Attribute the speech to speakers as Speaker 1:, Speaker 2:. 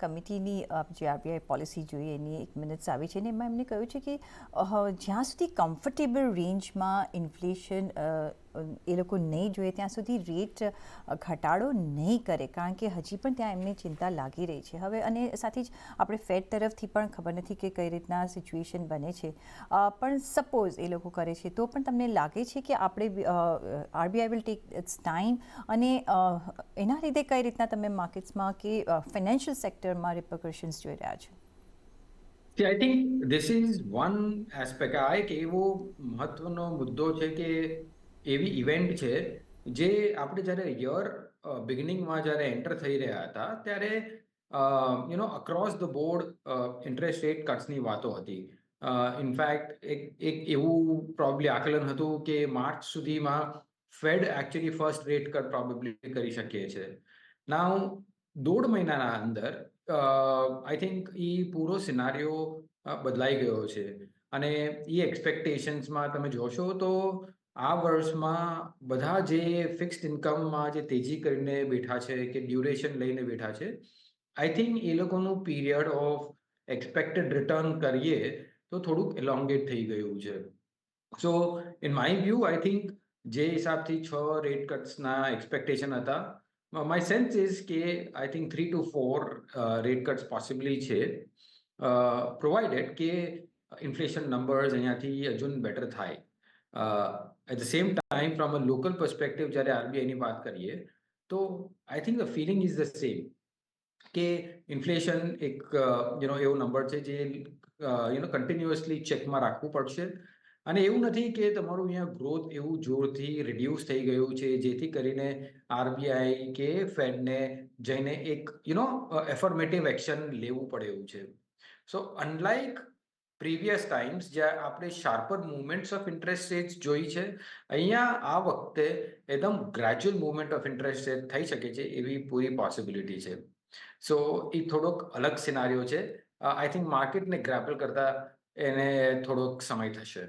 Speaker 1: કમિટીની જે RBI policy જોઈએ, એની એક મિનિટ્સ આવી છે. ને એમાં એમને કહ્યું છે કે જ્યાં સુધી કમ્ફર્ટેબલ રેન્જમાં ઇન્ફ્લેશન એ લોકો નહીં જોઈએ ત્યાં સુધી રેટ ઘટાડો નહીં કરે કારણ કે હજી પણ ત્યાં એમને ચિંતા લાગી રહી છે. હવે અને સાથે જ આપણે ફેડ તરફથી પણ ખબર નથી કે કઈ રીતના સિચ્યુએશન બને છે. પણ સપોઝ એ લોકો કરે છે તો પણ તમને લાગે છે કે આપણે RBI will take its time અને એના લીધે કઈ રીતના તમે માર્કેટ્સમાં કે ફાઇનાન્શિયલ સેક્ટરમાં રિપ્રિકોશન્સ જોઈ રહ્યા છો?
Speaker 2: See, I think this is one aspect. આ એક એવો મહત્વનો મુદ્દો છે કે એવી ઇવેન્ટ છે જે આપણે જ્યારે યર બિગિનિંગમાં જ્યારે એન્ટર થઈ રહ્યા હતા, ત્યારે you know across the board interest rate કટ્સની વાતો હતી. ઇનફેક્ટ એક એક એવું પ્રોબ્લી આકલન હતું કે માર્ચ સુધીમાં Fed actually first rate cut probably કરી શકીએ છે. નાવ દોઢ મહિનાના અંદર આઈ થિંક એ પૂરો સિનારીઓ બદલાઈ ગયો છે. અને એ એક્સપેક્ટેશન્સમાં તમે જોશો તો આ વર્ષમાં બધા જે ફિક્સ્ડ ઇન્કમમાં જે તેજી કરીને બેઠા છે કે ડ્યુરેશન લઈને બેઠા છે આઈ થિંક એ લોકોનું પીરિયડ ઓફ એક્સપેક્ટેડ રિટર્ન કરીએ તો થોડુંક એલોંગેટ થઈ ગયું છે. So in my view I think જે હિસાબથી છ રેટ કટ્સના એક્સપેક્ટેશન હતા માય સેન્સ ઇઝ કે I think three to four rate cuts possibly છે. પ્રોવાઇડેડ કે ઇન્ફ્લેશન નંબર્સ અહીંયાથી હજુ બેટર થાય. At the same time from a local perspective જ્યારે આરબીઆઈની વાત કરીએ, તો I think the feeling is the same કે ઇન્ફ્લેશન એક યુ નો એવો નંબર છે જે યુ નો કન્ટિન્યુઅસલી ચેકમાં રાખવું પડશે. અને એવું નથી કે તમારું અહીંયા ગ્રોથ એવું જોરથી રિડ્યુસ થઈ ગયું છે, જેથી કરીને આરબીઆઈ કે ફેડને જઈને એક યુ નો એફર્મેટિવ એક્શન લેવું પડે એવું છે. સો અનલાઇક પ્રીવિયસ ટાઈમ્સ જ્યાં આપણે sharper movements of interest rate જોઈ છે, અહીંયા આ વખતે એકદમ gradual movement of interest rate થઈ શકે છે એવી પૂરી પોસિબિલિટી છે. સો એ થોડોક અલગ સિનારીઓ છે. આઈ થિંક માર્કેટને ગ્રેપલ કરતા એને થોડોક સમય થશે.